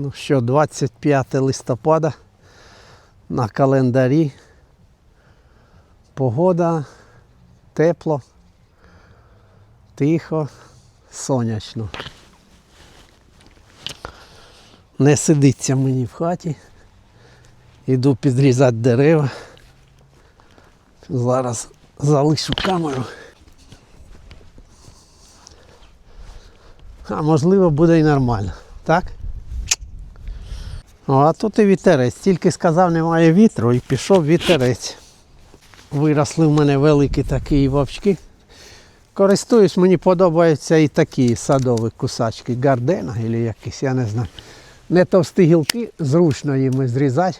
Ну що, 25 листопада на календарі. Погода тепло, тихо, сонячно. Не сидиться мені в хаті. Іду підрізати дерева. Зараз залишу камеру. А можливо буде і нормально, так? О, а тут і вітерець. Тільки сказав, немає вітру і пішов вітерець. Виросли в мене великі такі вовчки. Користуюсь, мені подобаються і такі садові кусачки, гардена або якісь, я не знаю. Не товсті гілки, зручно їм зрізати.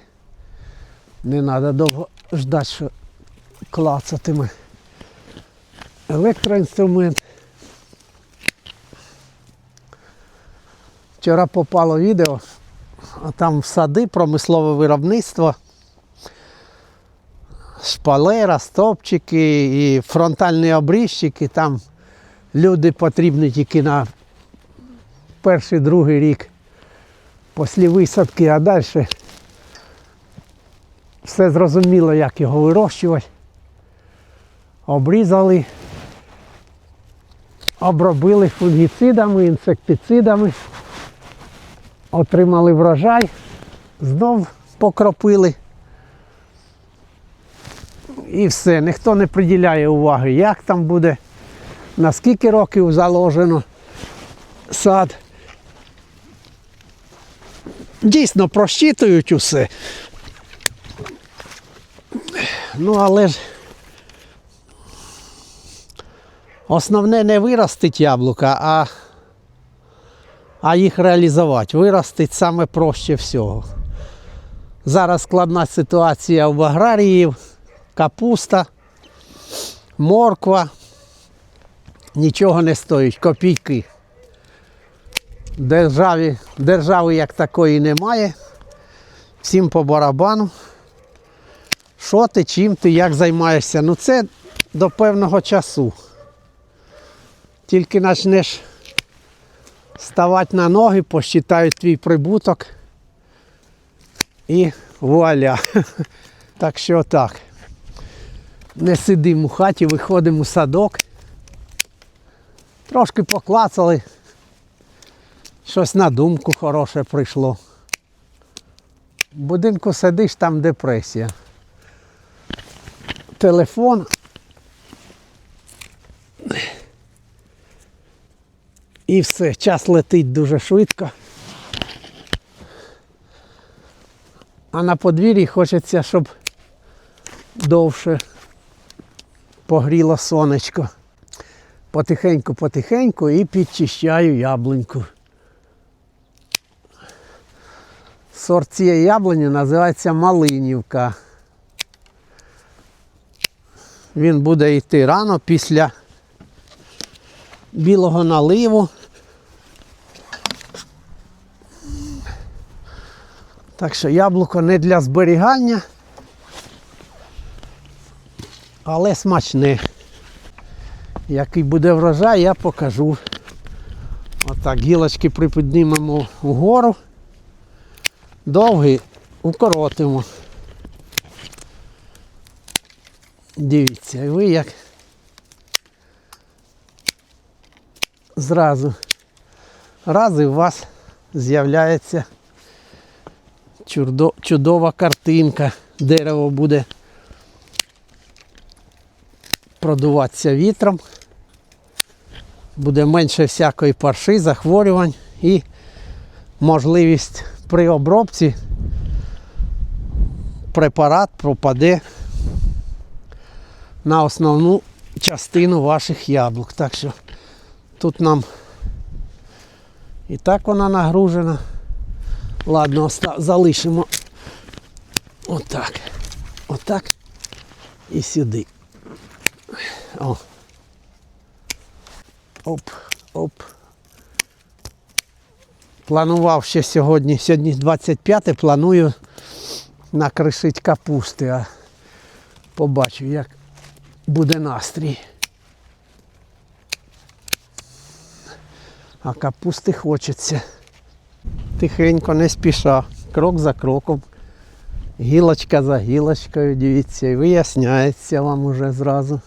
Не треба довго ждати, що клацатиме. Електроінструмент. Вчора попало відео, там сади, промислове виробництво, шпалера, стовпчики і фронтальні обрізчики. Там люди потрібні тільки на перший, другий рік після висадки, а далі все зрозуміло, як його вирощувати. Обрізали, обробили фунгіцидами, інсектицидами отримали врожай, знов покропили. І все, ніхто не приділяє уваги, як там буде, на скільки років заложено сад. Дійсно просчитують усе. Ну, але ж основне не виростить яблука, а а їх реалізувати. Виростить саме проще всього. Зараз складна ситуація в аграріїв, капуста, морква. Нічого не стоїть, копійки. Державі, держави як такої немає. Всім по барабану. Що ти, чим ти, як займаєшся? Ну це до певного часу. Тільки почнеш ставати на ноги, посчитають твій прибуток і вуаля. Так що так. Не сидимо у хаті, виходимо у садок. Трошки поклацали. Щось на думку хороше прийшло. В будинку сидиш, там депресія. Телефон. І все, час летить дуже швидко. А на подвір'ї хочеться, щоб довше погріло сонечко. Потихеньку-потихеньку і підчищаю яблуньку. Сорт цієї яблуні називається Малинівка. Він буде йти рано після білого наливу. Так що яблуко не для зберігання, але смачне. Який буде врожай, я покажу. Отак гілочки припіднімемо вгору, довгий укоротимо. Дивіться, і ви як зразу раз і у вас з'являється чудо- чудова картинка. Дерево буде продуватися вітром, буде менше всякої парши, захворювань і можливість при обробці препарат пропаде на основну частину ваших яблук. Так що тут нам і так вона нагружена. Ладно, оста- залишимо отак. Отак і сюди. О. Оп, оп. Планував ще сьогодні, сьогодні 25 планую накришити капусти, а побачу, як буде настрій. А капусти хочеться. Тихенько, не спіша, крок за кроком, гілочка за гілочкою, дивіться, і виясняється вам уже зразу.